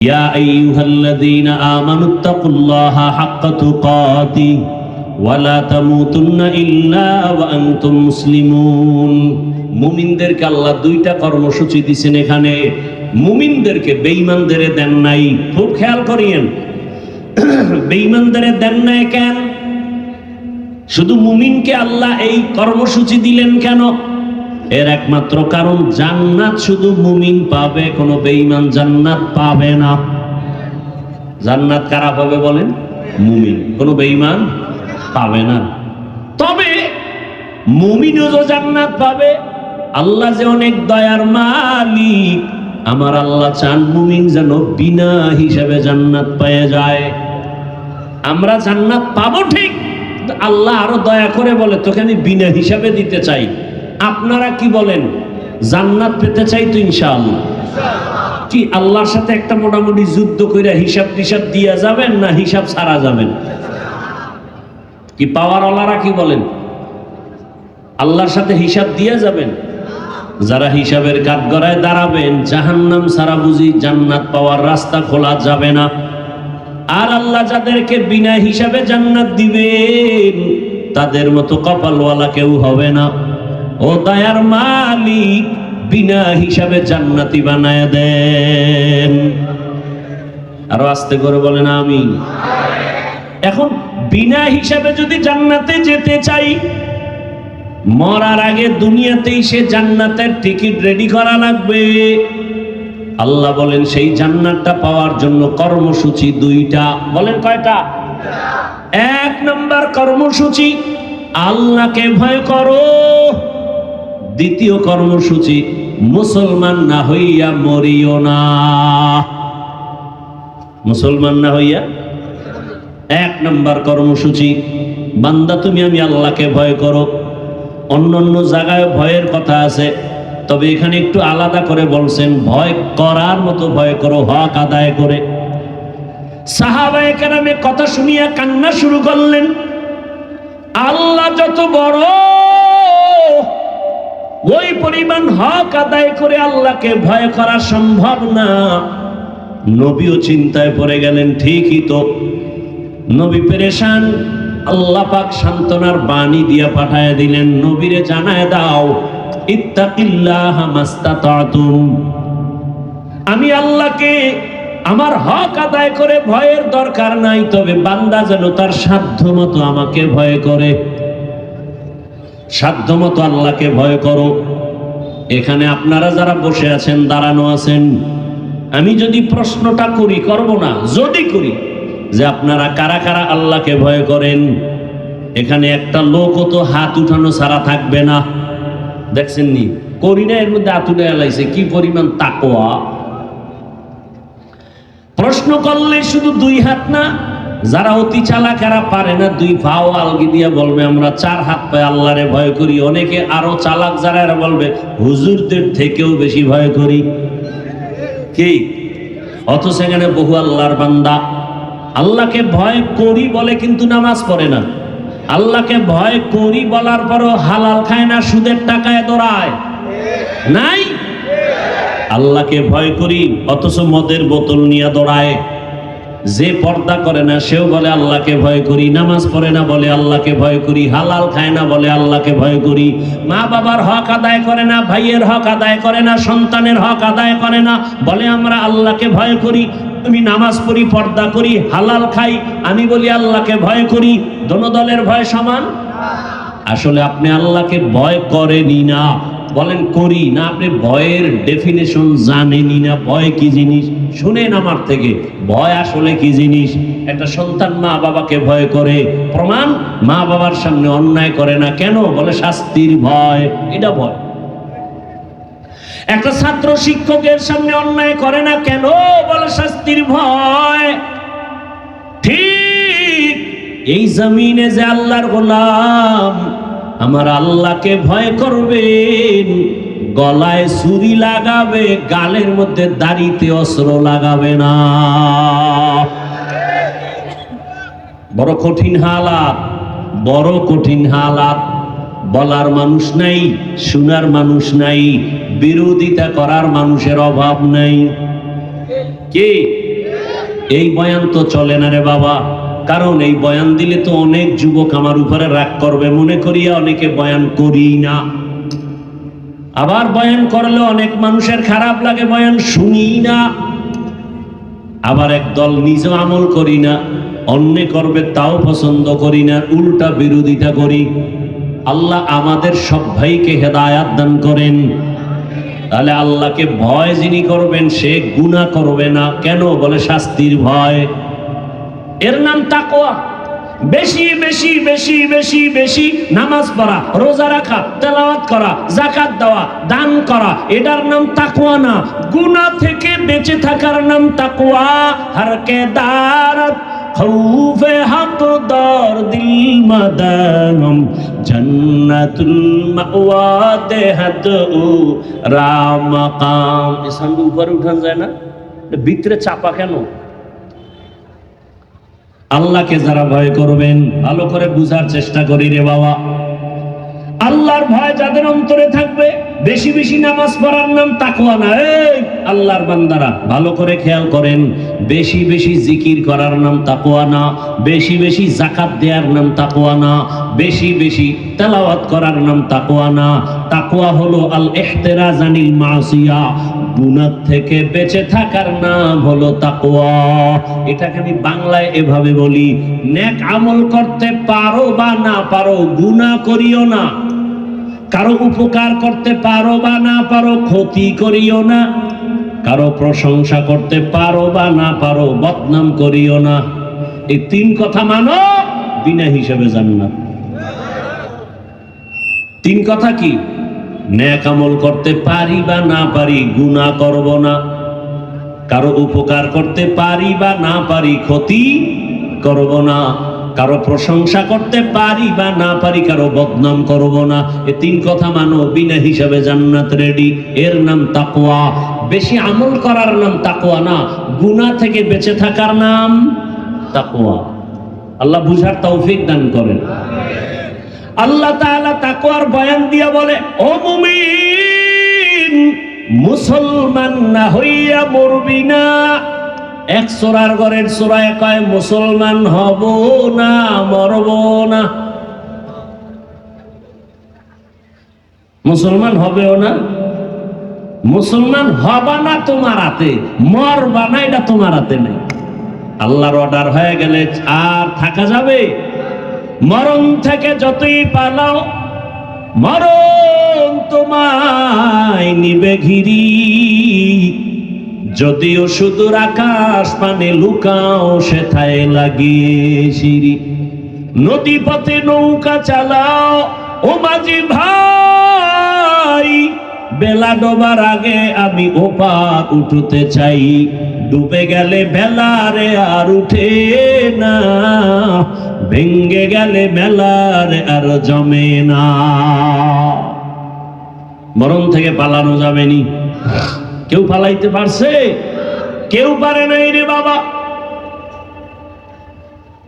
يا أيها الذين آمنوا اتقوا الله حق تقاته ولا تموتن إلا وأنتم مسلمون মুমিনদেরকে আল্লাহ দুইটা কর্মসূচি দিছেন এখানে মুমিনদেরকে বেঈমানদের দেন নাই খুব খেয়াল করিয়েন বেঈমানদের দেন নাই কেন শুধু মুমিনকে আল্লাহ এই কর্মসূচি দিলেন কেন এর একমাত্র কারণ, জান্নাত শুধু মুমিন পাবে, কোনো বেঈমান জান্নাত পাবে না। জান্নাত কারা পাবে বলেন? মুমিন। কোনো বেঈমান পাবে না। তবে মুমিনও যে জান্নাত পাবে, আল্লাহ যে অনেক দয়ার মালিক, আমার আল্লাহ চান মুমিন যেন বিনা হিসাবে জান্নাত পেয়ে যায়। আমরা জান্নাত পাবো ঠিক, আল্লাহ আরও দয়া করে বলে, তোকে আমি বিনা হিসাবে দিতে চাই। আপনারা কি বলেন? জান্নাত পেতে চাই তো ইনশাআল্লাহ। কি আল্লাহর সাথে একটা মোটামুটি যুদ্ধ করে হিসাব টিসাব দিয়া যাবেন না হিসাব ছাড়া যাবেন? কি পাওয়ার ওলারা কি বলেন? আল্লাহর সাথে হিসাব দিয়ে যাবেন? যারা হিসাবের কাঠগড়ায় দাঁড়াবেন, জাহান্নাম সারা বুঝি জান্নাত পাওয়ার রাস্তা খোলা যাবে না। আর আল্লাহ যাদেরকে বিনা হিসাবে জান্নাত দিবেন, তাদের মতো কপালওয়ালা কেউ হবে না। ও দয়ার মালিক, বিনা হিসাবে জান্নাতি বানায় দেন। আরও আস্তে করে বলেন আমি এখন বিনা হিসাবে যদি জান্নাতে যেতে চাই, মরার আগে দুনিয়াতেই সে জান্নাতের টিকিট রেডি করা লাগবে। আল্লাহ বলেন, সেই জান্নাতটা পাওয়ার জন্য কর্মসূচি দুইটা। বলেন, কয়টা? এক নম্বর কর্মসূচি, আল্লাহকে ভয় করো। দ্বিতীয় কর্মসূচি, মুসলমান না হইয়া মরিও না। মুসলমান না হইয়া? এক নম্বর কর্মসূচি, বান্দা তুমি আমি আল্লাহকে ভয় করো। অন্য অন্য জায়গায় ভয়ের কথা আছে, তবে এখানে একটু আলাদা করে বলছেন, ভয় করার মতো ভয় করো, হক আদায় করে। সাহাবায়ে কথা শুনিয়া কান্না শুরু করলেন। আল্লাহ যত বড় ওই পরিমাণ হক আদায় করে আল্লাহকে ভয় করা সম্ভব না। নবীও চিন্তায় পড়ে গেলেন, ঠিকই তো। নবী পেরেশান, আল্লাহ পাক সান্ত্বনার বাণী দিয়া পাঠায় দিলেন, নবীরে জানায় দাও, ইত্তাকিল্লাহ মাস্তাতাতুম। আমি আল্লাহকে আমার হক আদায় করে ভয়ের দরকার নাই, তবে বান্দা যেন তার সাধ্য মতো আমাকে ভয় করে। সাধ্য মতো আল্লাহকে ভয় করো। এখানে আপনারা যারা বসে আছেন, দাঁড়ানো আছেন, আমি যদি প্রশ্নটা করি, করব না, যদি করি, যে আপনারা কারা কারা আল্লাহকে ভয় করেন? এখানে একটা লোকও তো হাত উঠানো ছাড়া থাকবে না। দেখছেন নি করি না, এর মধ্যে হাত উঠে এলাইছে কি পরিমাণ তাকোয়া প্রশ্ন করলে শুধু দুই হাত না যারা অতি চালাকেরা পারে না। দুই ভাও আলগি দিয়ে বলবে, আমরা চার হাত পায়ে আল্লাহরে ভয় করি। অনেকে আরও চালাক যারা, এরা বলবে, হুজুরদের থেকেও বেশি ভয় করি। কি? অত সেখানে বহু আল্লাহর বান্দা। আল্লাহকে ভয় করি বলে কিন্তু নামাজ পড়ে না। আল্লাহকে ভয় করি বলার পরও হালাল খায় না, সুদের টাকায় দৌড়ায়। নাই? আল্লাহকে ভয় করি, অথচ মদের বোতল নিয়ে দৌড়ায়। যে পর্দা করে না, সেও বলে, আল্লাহকে ভয় করি। নামাজ পড়ে না বলে, আল্লাহকে ভয় করি। হালাল খায় না বলে, আল্লাহকে ভয় করি। মা বাবার হক আদায় করে না, ভাইয়ের হক আদায় করে না, সন্তানের হক আদায় করে না, বলে, আমরা আল্লাহকে ভয় করি। আমি নামাজ পড়ি, পর্দা করি, হালাল খাই, আমি বলি, আল্লাহকে ভয় করি। দোনো দলের ভয় সমান? আসলে আপনি আল্লাহকে ভয় করেনি না। বলেন করি না, আপনি ভয়ের ডেফিনেশন জানেনি না। ভয় কি জিনিস? শুনেন আমার থেকে, ভয় আসলে কি জিনিস? একটা সন্তান মা বাবাকে ভয় করে, প্রমাণ মা বাবার সামনে অন্যায় করে না কেন? বলে শাস্তির ভয়, এটা ভয়। একটা ছাত্র শিক্ষকের সামনে অন্যায় করে না কেন? বলে শাস্তির ভয়। ঠিক এই জমিনে যে আল্লাহর গোলাম আমার আল্লাহকে ভয় করবেন, গলায় ছুরি লাগাবে, গালের মধ্যে দাড়িতে অস্ত্র লাগাবে না। বড় কঠিন হালাত, বড় কঠিন হালাত। বলার মানুষ নাই, শোনার মানুষ নাই, বিরোধিতা করার মানুষের অভাব নাই। কে? এই বয়ান তো চলে না রে বাবা। কারণ এই বয়ান দিলে তো অনেক যুবক আমার উপরে রাগ করবে। মনে করিয়া অনেকে বয়ান করি না। আবার বয়ান করলে অনেক মানুষের খারাপ লাগে, বয়ান শুনি না। আবার এক দল নিজেও আমল করি না, অন্যে করবে তাও পছন্দ করি না, উল্টা বিরোধিতা করি। আল্লাহ আমাদের সব ভাইকে হেদায়াত দান করেন। তাহলে আল্লাহকে ভয় যিনি করবেন, সে গুণা করবে না। কেন? বলে শাস্তির ভয়। এর নাম তাকোয়া বেশি বেশি বেশি বেশি বেশি নামাজ পড়া, রোজা রাখা, তেলাওয়াত করা জাকাত দেওয়া, দান করা, এটার নাম তাকুয়া না। গুনাহ থেকে বেঁচে থাকার নাম তাকুয়া হর কে দারত খৌফ হক দর দিল মদনম, জন্নাতুল মাওয়া, দেহত রাম কাম এসান উপরে উঠান যায় না? ভিতরে চাপা কেন? আল্লাহকে যারা ভয় করবেন, ভালো করে বুঝার চেষ্টা করি রে বাবা। আল্লাহর ভয় যাদের অন্তরে থাকবে, বেশি বেশি নামাজ পড়ার নাম তাকওয়া না। এই আল্লাহর বান্দারা, ভালো করে খেয়াল করেন, বেশি বেশি জিকির করার নাম তাকওয়া না, বেশি বেশি জাকাত দেওয়ার নাম তাকওয়া না, বেশি বেশি তেলাওয়াত করার নাম তাকওয়া না। তাকওয়া হলো আল ইহতিরাজ আনিল মাসিয়া গুনাহ থেকে বেঁচে থাকার নাম হলো তাকওয়া। এটাকে আমি বাংলায় এভাবে বলি, নেক আমল করতে পারো বা না পারো, গুনাহ করিও না। কারও উপকার করতে পারো বা না পারো, ক্ষতি করিও না। কারও প্রশংসা করতে পারো বা না পারো, বদনাম করিও না। এই তিন কথা মানো, বিনা হিসাবে জান্নাত। তিন কথা কি? ন্যাক আমল করতে পারি বা না পারি, গুনাহ করব না। কারও উপকার করতে পারি বা না পারি, ক্ষতি করব না। কারও প্রশংসা করতে পারি বা না পারি, কারও বদনাম করব না। এ তিন কথা মানো, বিনা হিসাবে জান্নাত রেডি। এর নাম তাকওয়া। বেশি আমল করার নাম তাকওয়া না। গুনাহ থেকে বেঁচে থাকার নাম তাকওয়া। আল্লাহ বুঝার তৌফিক দান করেন। আল্লাহ তাআলা তাকওয়ার বয়ান দিয়া বলে, ও মুমিন, মুসলমান না হইয়া মরবি না। এক সোরার ঘরের সোরায় কয়, মুসলমান হব না, মরব না। মুসলমান হবেও না। মুসলমান হবা না তোমার হাতে, মরবা না, এটা তোমার হাতে নেই। আল্লাহর অর্ডার হয়ে গেলে আর থাকা যাবে? মরণ থেকে যতই পালাও, মরণ তোমায় নিবে ঘিরি। যদিও সুদূর আকাশ পানে লুকাও, সেথায় লাগিয়ে সিঁড়ি। নদী পথে নৌকা চালাও, ও মাঝি ভাই, বেলা ডোবার আগে আমি ওপার উঠতে চাই। ডুবে গেলে বেলারে আর উঠে না ভেঙ্গে গেলে বেলারে আর জমে না। মরণ থেকে পালানো যাবে নি কেউ পালাইতে পারছে? কেউ পারে নাই রে বাবা।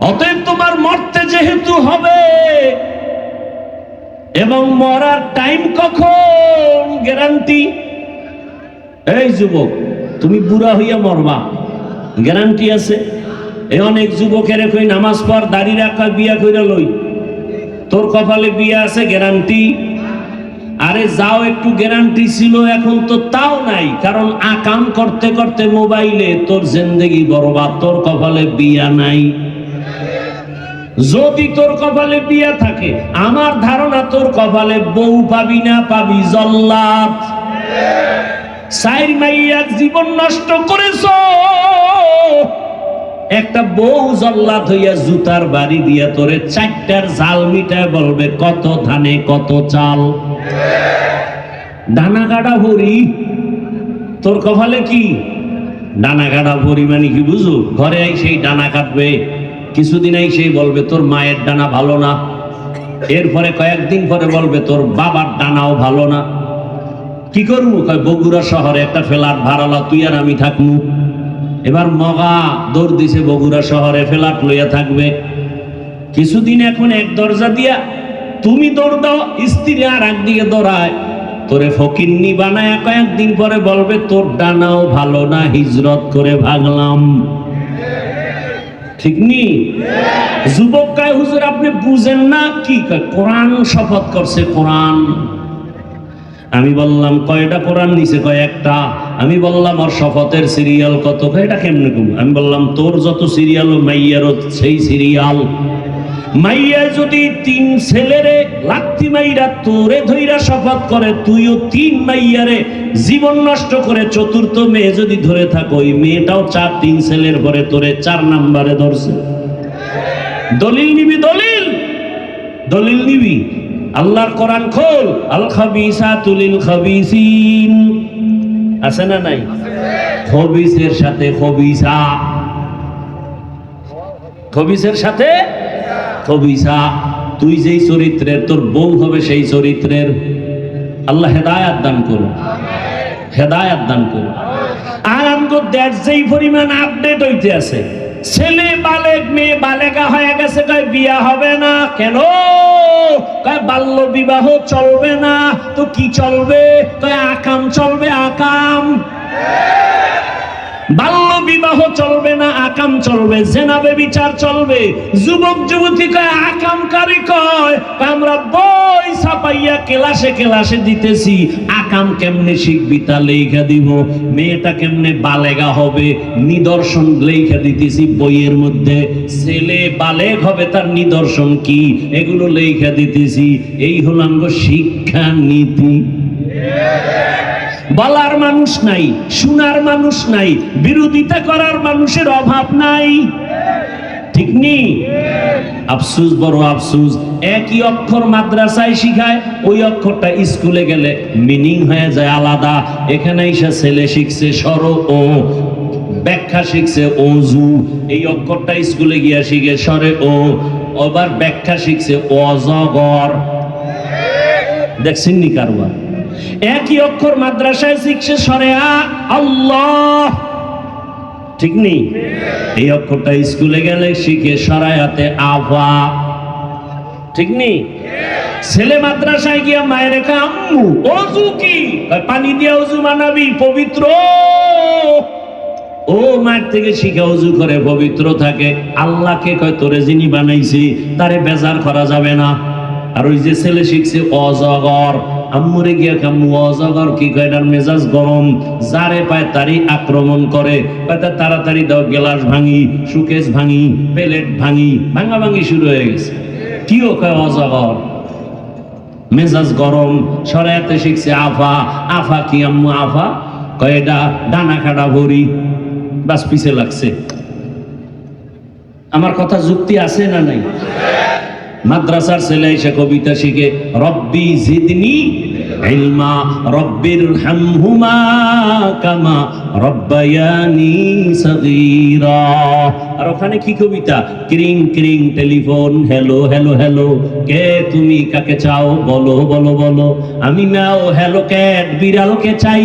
অতএব তোমার মরতে যেহেতু হবে, এবং মরার টাইম কখন? গ্যারান্টি এই যুবক, তুমি বুড়া হইয়া মরবা। গ্যারান্টি আছে? এই অনেক যুবকের নামাজ পড়, দাড়ি রাখা বিয়া কইরা লই। তোর কপালে বিয়া আছে গ্যারান্টি আরে যাও, একটু গ্যারান্টি ছিল, এখন তো তাও নাই। কারণ আকাম করতে করতে মোবাইলে তোর জিন্দেগি বরবাদ, তোর কপালে বিয়া নাই। যদি তোর কপালে বিয়া থাকে, আমার ধারণা তোর কপালে বউ পাবি না, পাবি জল্লাদ। সাইর মাইয়ার জীবন নষ্ট করেছ। একটা বউ জল্লাদ হইয়া জুতার বাড়ি দিয়া তোরে চারটার জাল মিটায় বলবে, কত ধানে, কত চাল? ডানা কাটা ভরি। তোর কপালে কি? ডানা কাটা ভরি মানে কি বুঝো? ঘরে আই সেই ডানা কাটবে। কিছুদিন আই সেই বলবে, তোর মায়ের ডানা ভালো না। এরপরে কয়েকদিন পরে বলবে, তোর বাবার ডানাও ভালো না। কি করব বগুড়া শহরে একটা ফ্ল্যাট ভাড়ালা, তুই আর আমি থাকব এবার মগা দৌড় দিছে বগুড়া শহরে ফ্ল্যাট লইয়া থাকবে। কিছুদিন এখন এক দরজা দিয়া তুমি দৌড় দাও, স্ত্রী আর একদিকে দৌড়ায়। তোরে ফকিন্নি বানায় কয়েকদিন পরে বলবে, তোর ডানাও ভালো না, হিজরত করে ভাগলাম। ঠিক নি? যুবক কায়, হুজুর, আপনি বুঝেন না কি কোরআন শপথ করছে, কোরআন। আমি বললাম, কয়টা কোরআন নিচে কয় একটা। আমি বললাম, আর শপথের সিরিয়াল কত? এটা কেমনে কম? আমি বললাম, তোর যত সিরিয়াল ও মাইয়ারও সেই সিরিয়াল। মাইয়া যদি তিন ছেলেরে লাত্তি মাইরা তোরে ধইরা শপথ করে, তুইও তিন মাইয়ারে জীবন নষ্ট করে চতুর্থ মেয়ে যদি ধরে থাকো, ওই মেয়েটাও চার, তিন ছেলের পরে তোরে চার নাম্বারে ধরছে। দলিল নিবি, দলিল? দলিল নিবি? আল্লাহর কোরআন খোল, আল খাবিসা তুলিল খাবিসিন। আছে না নাই? খবিসের সাথে খবিসা। খবিসের সাথে খবিসা। তুই যেই চরিত্রের, তোর বউ হবে সেই চরিত্রের। আল্লাহ হেদায়াত দান করুন। হেদায়াত দান করুন। আর আমগো দেশ যেই পরিমাণ আপডেট হইতে আছে ছেলে বালেক, মেয়ে বালেকা হয়ে গেছে, কয় বিয়া হবে না? কেন? কয় বাল্য বিবাহ চলবে না। তো কি চলবে? কয় আকাম চলবে, আকাম। বাল্য বিবাহ চলবে না, আকাম চলবে জেনাবে বিচার চলবে। যুবক, যুবতী কয় কয়? আমরা বই ছাপাইয়া দিতেছি। আকাম কেমনে শিখবি তা লেখা দিব। মেয়েটা কেমনে বালেগা হবে? নিদর্শন লেখা দিতেছি বইয়ের মধ্যে। ছেলে বালেগ হবে, তার নিদর্শন কি? এগুলো লেখা দিতেছি। এই হলো শিক্ষা নীতি বলার মানুষ নাই, শোনার মানুষ নাই, বিরোধিতা করার মানুষের অভাব নাই। ঠিক নি? আফসুস, বড় আফসুস, একই অক্ষর মাদ্রাসায় শিখায়, ওই অক্ষরটা স্কুলে গেলে মিনিং হয়ে যায় আলাদা। এখানে এসে ছেলে শিখছে সর ও, ব্যাখ্যা শিখছে অজু। এই অক্ষরটা স্কুলে গিয়া শিখে সরে ও, আবার ব্যাখ্যা শিখছে অজগর। দেখছেন নি কারবার? একই অক্ষর মাদ্রাসায় শিখছে সরেয়া আল্লাহ। ঠিক নেই? এই অক্ষরটা স্কুলে গেলে শিখে সরায়াতে আভা ঠিক নেই? ছেলে মাদ্রাসায় গিয়া মায়ের রেখা আম্মু, অজু কি? পানি দিয়া অজু মানাবি, পবিত্র। ও মায়ের থেকে শিখে অজু করে, পবিত্র থাকে। আল্লাহকে কয়, তোরে যিনি বানাইছি, তারে বেজার করা যাবে না। আর ওই যে ছেলে শিখছে, অজগর। আম্মুরে গিয়া কাম্মু অজগর কি কয়, এটার মেজাজ গরম। যারে পায় তারই আক্রমণ করে। কয় তাড়াতাড়ি দাও, গেলাস ভাঙি সুকেশ ভাঙি, প্লেট ভাঙি। ভাঙা ভাঙি শুরু হয়ে গেছে। কিও কয়, অজগর, মেজাজ গরম সরাইতে শিখছে আফা। আফা কি, আম্মু, আফা? কয়, এটা ডানা কাটা ভরি, বাস পিছে লাগছে। আমার কথা যুক্তি আছে না নাই? মাদ্রাসার ছেলে এসে কবিতা শিখে, রব্বি জিদনি ইলমা, রব্বির হামহুমা কামা রব্বায়ানি সগীরা। আর ওখানে কি কবিতা? ক্রিং ক্রিং, টেলিফোন, হ্যালো হ্যালো হ্যালো, কে তুমি? কাকে চাও? বলো বলো বলো। আমি নাও, হ্যালো, ক্যাট, বিড়ালকে চাই,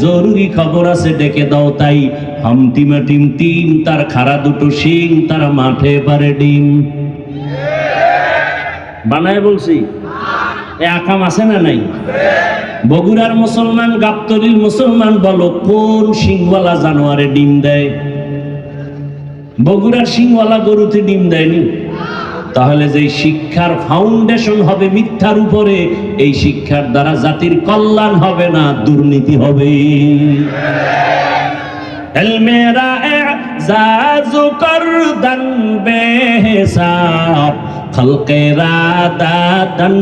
জরুরি খবর আছে, ডেকে দাও তাই। হামটিমা, টিম টিম, তার খাড়া দুটো শিং, তার মাঠে পারে ডিম। বানায় বলছি। এ আকাম আছে না নাই? বগুড়ার মুসলমান, গাবতলির মুসলমান বলো, কোন সিংওয়ালা জানোয়ারে ডিম দেয়? বগুড়ার সিংওয়ালা গরুতে ডিম দেয়নি? তাহলে যে শিক্ষার ফাউন্ডেশন হবে মিথ্যার উপরে, এই শিক্ষার দ্বারা জাতির কল্যাণ হবে না, দুর্নীতি হবে। মেরা এজাজু করদন বেহিসাব। খলকেরা দাদন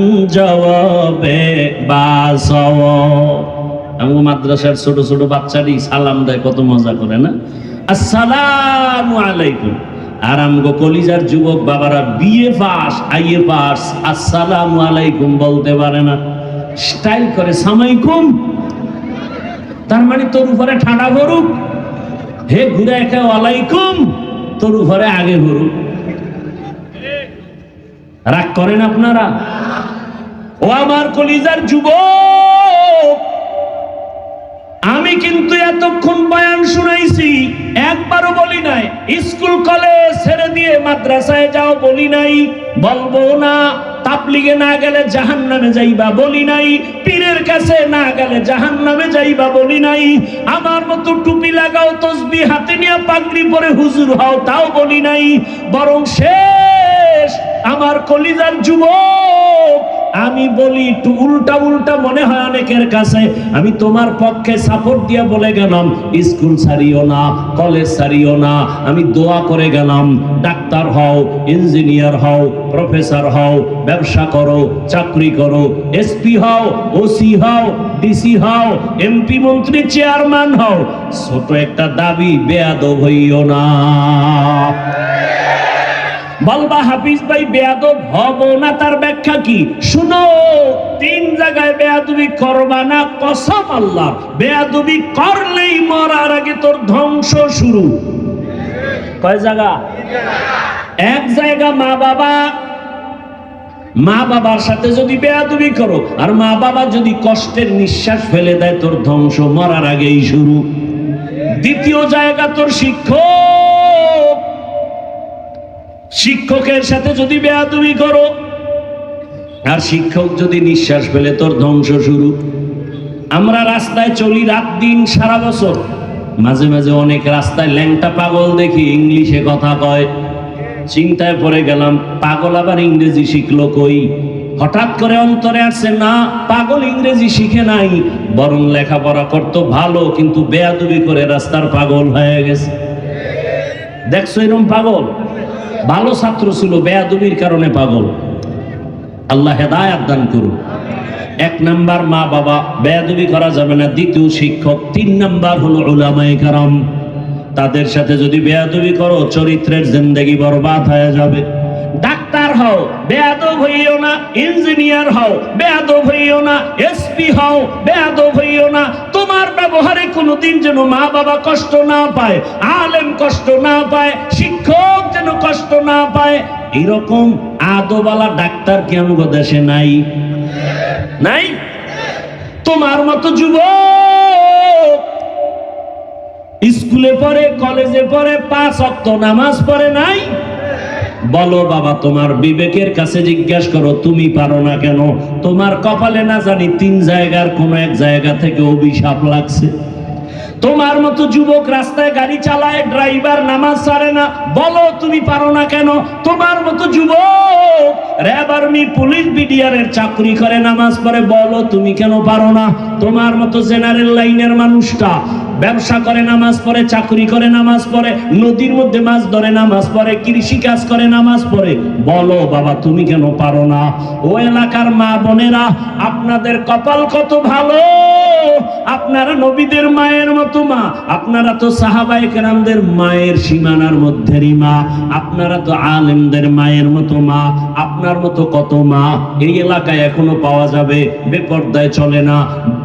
মাদ্রাসার ছোট ছোট বাচ্চাটি সালাম দেয়, কত মজা করে, না? আসসালামু আলাইকুম। আর আমগো কলিজার যুবক বাবারা বিয়ে পাস আইয়ে পাস, আসসালামু আলাইকুম বলতে পারে না। স্টাইল করে সামাইকুম তার মানে তোর উপরে ঠান্ডা ভরুক হে ঘুরে একে, ওয়ালাইকুম। তোর উপরে আগে ঘুরুক রাগ করেন আপনারা? ও আমার কলিজার যুবক, আমি কিন্তু এতক্ষণ বয়ান শুনাইছি, একবারও বলি নাই, স্কুল কলেজ ছেড়ে দিয়ে মাদ্রাসায় যাও বলি নাই, বলব না, তাবলিগে না গেলে জাহান নামে যাইবা বলি নাই, পীরের কাছে না গেলে জাহান নামে যাইবা বলি নাই, আমার মতো টুপি লাগাও তসবি হাতে নিয়ে পাগড়ি পরে হুজুর হও তাও বলি নাই, বরং শেষ আমার কলিজার যুবক, আমি বলি একটু উল্টা উল্টা মনে হয় অনেকের কাছে। আমি তোমার পক্ষে সাপোর্ট দিয়া বলে গেলাম, স্কুল ছাড়িও না কলেজ ছাড়িও না, আমি দোয়া করে গেলাম, ডাক্তার হও ইঞ্জিনিয়ার হও প্রফেসর হও, ব্যবসা করো, চাকরি করো এসপি হও ওসি হও ডিসি হও এমপি মন্ত্রী চেয়ারম্যান হও। ছোট একটা দাবি, বেয়াদব হইও না। বলবা হাফিজ ভাই, বেয়াদব হব না, তার ব্যাখ্যা কি? শুনো, তিন জায়গায় বেয়াদবি করবা না, কসম আল্লাহ। বেয়াদবি করলেই মরার আগে তোর ধ্বংস শুরু। কয় জায়গা? এক জায়গা মা বাবা, মা বাবার সাথে যদি বেয়াদবি করো, আর মা বাবা যদি কষ্টের নিঃশ্বাস ফেলে দেয়, তোর ধ্বংস মরার আগেই শুরু। দ্বিতীয় জায়গা তোর শিক্ষক। শিক্ষকের সাথে যদি বেয়াদবি করো, আর শিক্ষক যদি নিঃশ্বাস ফেলে, তোর ধ্বংস শুরু। আমরা রাস্তায় চলি রাত দিন সারা বছর। মাঝে মাঝে অনেক রাস্তায় ল্যাংটা পাগল দেখি, ইংলিশে কথা কয়। চিন্তায় পড়ে গেলাম, পাগল আবার ইংরেজি শিখলো কই? হঠাৎ করে অন্তরে আসছে, না, পাগল ইংরেজি শিখে নাই। বরং লেখাপড়া করতো ভালো, কিন্তু বেয়াদবি করে রাস্তার পাগল হয়ে গেছে। দেখছ এরম পাগল? ভালো ছাত্র ছিল, বেয়াদুবির কারণে পাগল। আল্লাহ হেদায়াত দান করুন। এক নাম্বার মা বাবা, বেয়াদবি করা যাবে না। দ্বিতীয় শিক্ষক, তিন নাম্বার হলো ওলামাই কারণ তাদের সাথে যদি বেয়াদবি করো, চরিত্রের জিন্দগি বরবাদ হয়ে যাবে। ডাক্তার হও, বেয়াদব হইও না, ইঞ্জিনিয়ার হও, বেয়াদব হইও না, এসপি হও, বেয়াদব হইও না। তোমার ব্যবহারে কোনোদিন যেন মা বাবা কষ্ট না পায়, আলেম কষ্ট না পায়, শিক্ষক যেন কষ্ট না পায়। এরকম আদোবালা ডাক্তার কি আমাদের দেশে নাই? নাই? তোমার মতো যুবক স্কুলে পড়ে, কলেজে পড়ে, পাঁচ অক্ত নামাজ পড়ে নাই? বলো বাবা, তোমার বিবেকের কাছে জিজ্ঞাসা করো, তুমি পারো না কেন? তোমার কপালে না জানি তিন জায়গার কোন এক জায়গা থেকে অভিশাপ লাগছে। তোমার মতো যুবক রাস্তায় গাড়ি চালায়, ড্রাইভার নামাজ ছাড়ে না। বলো, তুমি পারো না কেন? তোমার মতো যুবক র্যাব আর্মি, পুলিশ বিডিআরের চাকরি করে, নামাজ পড়ে। বলো, তুমি কেন পারো না? তোমার মতো জেনারেল লাইনের মানুষটা ব্যবসা করে, নামাজ পড়ে, চাকরি করে, নামাজ পড়ে, নদীর মধ্যে মাছ ধরে, নামাজ পড়ে, কৃষি কাজ করে, নামাজ পড়ে। বলো, বাবা, তুমি কেন পারো না? ও এলাকার মা বোনেরা, আপনাদের কপাল কত ভালো? আপনারা নবীদের মায়ের মতো মা। আপনারা তো সাহাবাই কেরামদের মায়ের সীমানার মধ্যেরই মা। আপনারা তো আলেমদের মায়ের মতো মা। আপনার মতো কত মা? এই এলাকায় এখনও পাওয়া যাবে, বেপর্দায় চলে না,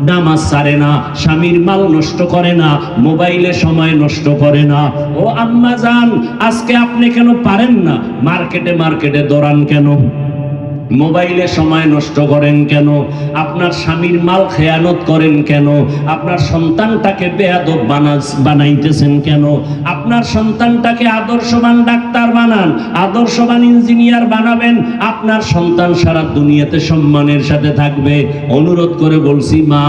নামাজ সারে না, স্বামীর মাল নষ্ট করে না। মোবাইলে সময় নষ্ট করে না। ও আম্মা যান আজকে আপনি কেন পারেন না? মার্কেটে মার্কেটে দৌড়ান কেন? মোবাইলে সময় নষ্ট করেন কেন? আপনার স্বামীর মাল খেয়ানত করেন কেন? আপনার সন্তানটাকে বেয়াদব বানাইতেছেন কেন? আপনার সন্তানটাকে আদর্শবান ডাক্তার বানান, আদর্শবান ইঞ্জিনিয়ার বানাবেন, আপনার সন্তান সারা দুনিয়াতে সম্মানের সাথে থাকবে। অনুরোধ করে বলছি, মা,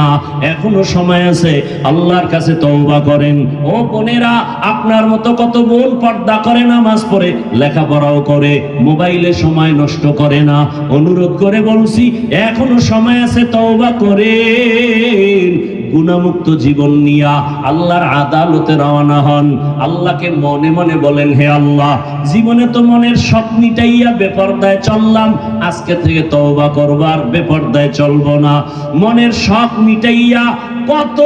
এখনও সময় আছে, আল্লাহর কাছে তওবা করেন। ও বোনেরা, আপনার মতো কত বোন পর্দা করে নামাজ পড়ে, লেখাপড়াও করে, মোবাইলে সময় নষ্ট করে না। অনুরোধ করে বলছি, এখনও সময় আছে, তওবা করে। গুণামুক্ত জীবন নিয়া আল্লাহর আদালতে রওনা হন। আল্লাহকে মনে মনে বলেন, হে আল্লাহ, জীবনে তো মনের সব মিটাইয়া বেপর্দায় চললাম, আজকে থেকে তওবা করবার বেপর্দায় চলবো না। মনের শখ মিটাইয়া কত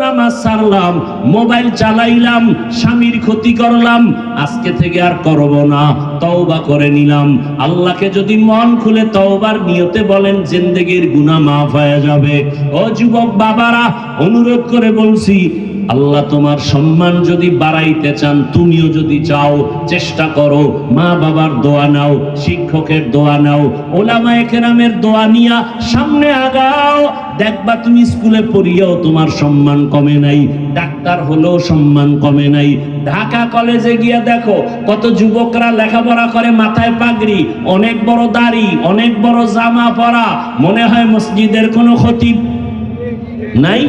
নামাজ সারলাম, মোবাইল চালাইলাম, স্বামীর ক্ষতি করলাম, আজকে থেকে আর করব না, তওবা করে নিলাম। আল্লাহকে যদি মন খুলে তওবার নিয়তে বলেন, জিন্দেগির গুনাহ মাফ হয়ে যাবে। ও যুবক বাবারা, অনুরোধ করে বলছি আল্লাহ তোমার সম্মান যদি বাড়াইতে চান, তুমিও যদি চাও, চেষ্টা করো, মা বাবার দোয়া নাও, শিক্ষকের দোয়া নাও ওলামায়ে কেরামের দোয়া নিয়া সামনে আগাও, দেখবা তুমি স্কুলে পড়িয়াও তোমার সম্মান কমে নাই, ডাক্তার হলেও সম্মান কমে নাই। ঢাকা কলেজে গিয়া দেখো, কত যুবকরা লেখাপড়া করে মাথায় পাগড়ি, অনেক বড় দাড়ি, অনেক বড় জামা পরা, মনে হয় মসজিদের কোনো খতিব নাই?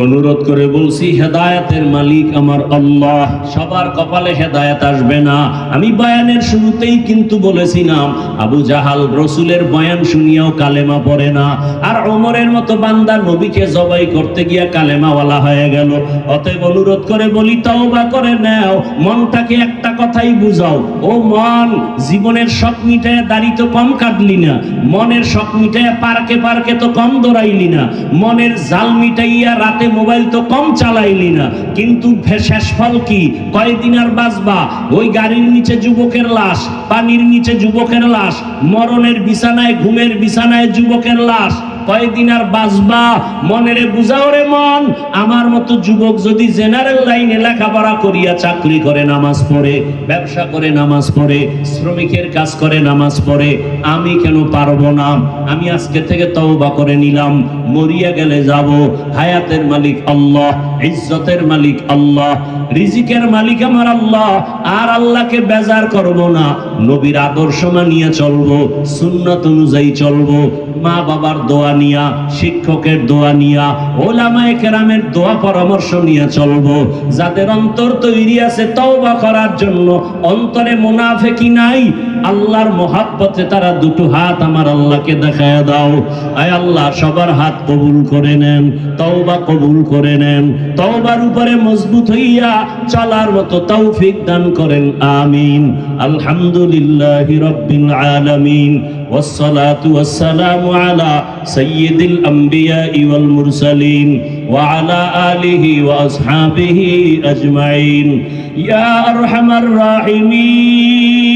অনুরোধ করে বলছি, হেদায়াতের মালিক আমার আল্লাহ। সবার কপালে হেদায়াত আসবে না। আমি বয়ানের শুরুতেই কিন্তু বলেছিলাম, আবু জাহাল রসুলের বয়ান শুনিয়াও কালেমা পড়ে না। আর ওমরের মতো বান্দা নবীকে জবাই করতে গিয়া কালেমাওয়ালা হয়ে গেল। অতএব অনুরোধ করে বলি, তওবা করে নাও। মনটাকে একটা কথাই বুঝাও। ও মন, জীবনের শখ মিটায় দাড়ি তো কম কাটলি না। মনের শখ মিটায় পার্কে পার্কে তো কম দৌড়াইলি না। মনের জাল মিটাইয়া রাতে মোবাইল তো কম চালাইলি না, কিন্তু শেষ ফল কি? কয়দিন আর বাঁচবা? ওই গাড়ির নিচে যুবকের লাশ, পানির নিচে যুবকের লাশ, মরণের বিছানায়, ঘুমের বিছানায় যুবকের লাশ। কয়দিন আর বাঁচবা? মনেরে বুঝাও রে মন। আমার মতো যুবক যদি জেনারেল লাইনে লেখাপড়া করিয়া চাকরি করে, নামাজ পড়ে, ব্যবসা করে, নামাজ পড়ে, শ্রমিকের কাজ করে, নামাজ পড়ে, আমি কেন পারব না? আমি আজকে থেকে তওবা করে নিলাম। মরিয়া গেলে যাব। হায়াতের মালিক আল্লাহ, ইজ্জতের মালিক আল্লাহ, রিজিকের মালিক আমার আল্লাহ। আর আল্লাহকে বেজার করব না। নবীর আদর্শ মানিয়ে চলবো, সুন্নত অনুযায়ী চলবো। মা বাবার দোয়া নিয়া, শিক্ষকের দোয়া নিয়া, ওলামায়ে কেরামের দোয়া পরামর্শ নিয়ে চলবো। যাদের অন্তর তৈরি আছে তওবা করার জন্য, অন্তরে মুনাফেকি নাই আল্লাহর মহাব্বতে তারা দুটো হাত আমার আল্লাহকে দেখায় দাও আয় আল্লাহ সবার হাত কবুল করে নেন তওবা কবুল করে নেন তওবার উপরে মজবুত হইয়া চলার মতো তৌফিক দান করেন আমিন আলহামদুলিল্লাহি রাব্বিল আলামিন والصلاة والسلام على سيد الأنبياء والمرسلين وعلى آله وأصحابه أجمعين يا أرحم الراحمين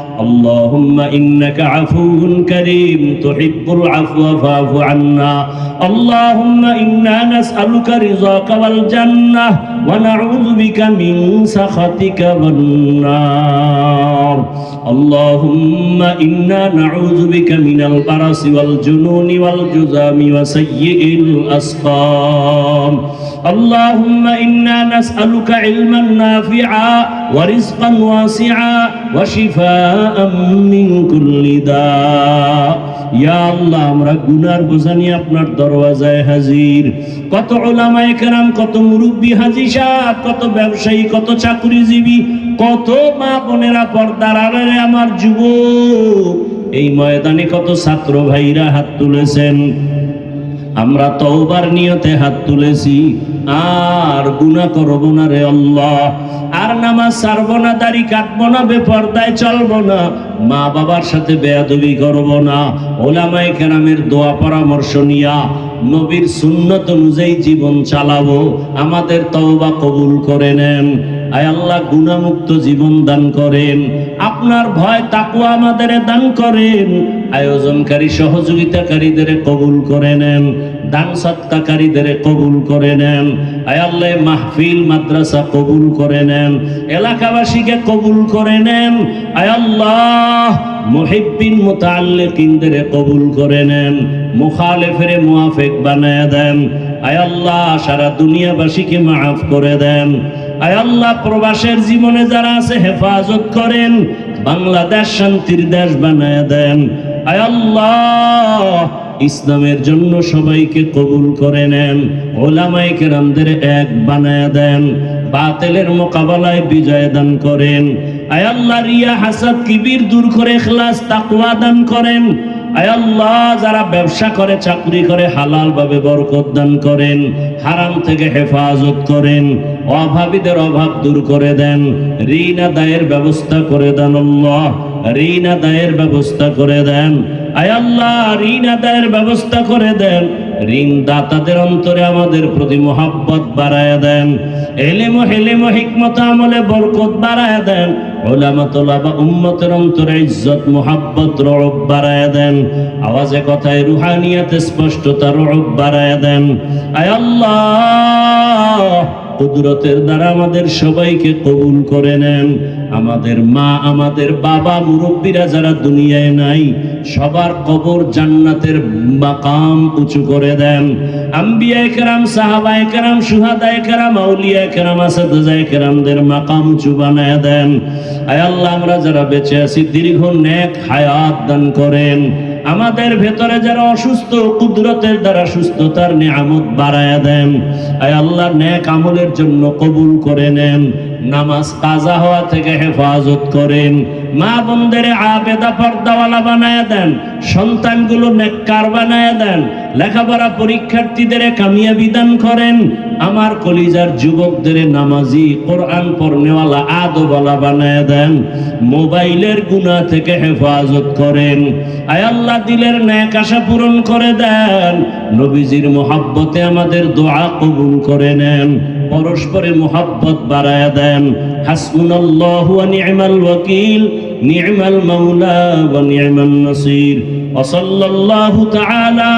اللهم إنك عفو كريم تحب العفو فاعف عنا اللهم إنا نسألك رضاك والجنة ونعوذ بك من سخطك والنار اللهم إنا نعوذ بك من البرص والجنون والجذام وسيء الأسقام اللهم إنا نسألك علما نافعا ورزقا واسعا আল্লাহ, আমরা গুনার বোঝা নিয়ে আপনার দরওয়াজায় হাজির। কত ওলামা এখানাম কত মুরব্বী হাজিসা কত ব্যবসায়ী, কত চাকরিজীবী, কত মা বোনেরা পর্দার আড়ালে আমার যুব এই ময়দানে কত ছাত্র ভাইরা হাত তুলেছেন। আমরা তওবার নিয়তে হাত তুলেছি, আর গুনাহ করব না রে আল্লাহ। আর নামাজ ছাড়বো না, দাড়ি কাটবো না, বেপর্দায় চলবো না মা বাবার সাথে বেয়াদবি করব না। ওলামায়ে কেরামের দোয়া পরামর্শ নিয়া নবীর সুন্নত অনুযায়ী জীবন চালাবো, আমাদের তওবা কবুল করে নেন। আয় আল্লাহ গুণামুক্ত জীবন দান করেন। আপনার ভয় তাকুয়া আমাদের দান করেন। আয়োজনকারী সহযোগিতাকারীদের কবুল করে নেন, দান সত্তাকারীদের কবুল করে নেন আয় আল্লাহ মাহফিল, মাদ্রাসা কবুল করে নেন, এলাকাবাসীকে কবুল করে নেন আয় আল্লাহ মুহিব্বিন মুতাআল্লিকিনদের কবুল করে নেন, মুখালেফের মুআফিক বানায় দেন আয় আল্লাহ সারা দুনিয়াবাসীকে মাফ করে দেন, আয়াল্লাহ প্রবাসের জীবনে যারা আছে হেফাজত করেন, বাংলাদেশ শান্তির দেশ বানায় দেন আল্লাহ, ইসলামের জন্য সবাইকে কবুল করে নেন ওলামাই কেরামদের এক বানায় দেন, বাতেলের মোকাবেলায় বিজয় দান করেন। আয় আল্লাহ, রিয়া হাসাদ, কিবির, দূর করে খ্লাস তাকওয়া দান করেন। আল্লাহ, যারা ব্যবসা করে, চাকরি করে হালাল ভাবে বরকত দান করেন, হারাম থেকে হেফাজত করেন, অভাবীদের অভাব দূর করে দেন ঋণ আদায়ের ব্যবস্থা করে দেন আল্লাহ। ঋণ আদায়ের ব্যবস্থা করে দেন। আয় আল্লাহ, ঋণ আদায়ের ব্যবস্থা করে দেন। ঋণ দাতাদের অন্তরে আমাদের প্রতি মোহাব্বত বাড়ায় দেন। এলেম হেলেম হিকমত আমলে বরকত বাড়ায় দেন। ওলামা তোলাবা উম্মতের অন্তরে ইজ্জত, মোহাব্বত, রব বাড়ায় দেন। আওয়াজে কথায় রুহানিয়াতে স্পষ্টতা, রব বাড়ায় দেন। আয় আল্লাহ! কুদরতের দ্বারা আমাদের সবাইকে কবুল করে নেন। আমাদের মা, আমাদের বাবা, মুরব্বীরা যারা দুনিয়ায় নাই, সবার কবর জান্নাতের মাকাম উঁচু করে দেন। আম্বিয়ায়ে কেরাম সাহাবায়ে কেরাম সুহাদায়ে কেরাম আউলিয়ায়ে কেরাম আসাদজায়ে কেরামদের মাকাম উঁচু বানায় দেন। আয় আল্লাহ, আমরা যারা বেঁচে আছি, দীর্ঘ নেক হায়াত দান করেন। আমাদের ভেতরে যারা অসুস্থ, কুদরতের দ্বারা সুস্থতার নিয়ামত বাড়ায় দেন। আয় আল্লাহ, নেক আমলের জন্য কবুল করে নেন। নামাজ কাজা হওয়া থেকে হেফাজত করেন। মা বোনদের আবেদা পর্দাওয়ালা বানায় দেন, সন্তানগুলো নেককার বানায় দেন, লেখাপড়া পরীক্ষার্থীদের কামিয়াবি দান করেন। আমার কলিজার যুবকদের নামাজি, কোরআন পড়নেওয়ালা আদোবালা বানায় দেন। মোবাইলের গুণা থেকে হেফাজত করেন। আয় আল্লাহ, দিলের ন্যাক আশা পূরণ করে দেন। নবীজির মোহাব্বতে আমাদের দোয়া কবুল করে নেন। পরস্পরে মোহাব্বত বাড়ায় দেন হাসবুনাল্লাহু ওয়া নি'মাল ওয়াকিল নি'মাল মাওলা ওয়া নি'মান নাসির ওয়া সাল্লাল্লাহু তাআলা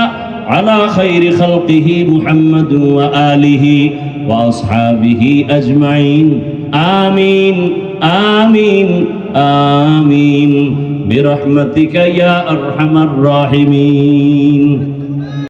على خير خلقه محمد وآله وأصحابه أجمعين آمين آمين آمين برحمتك يا أرحم الراحمين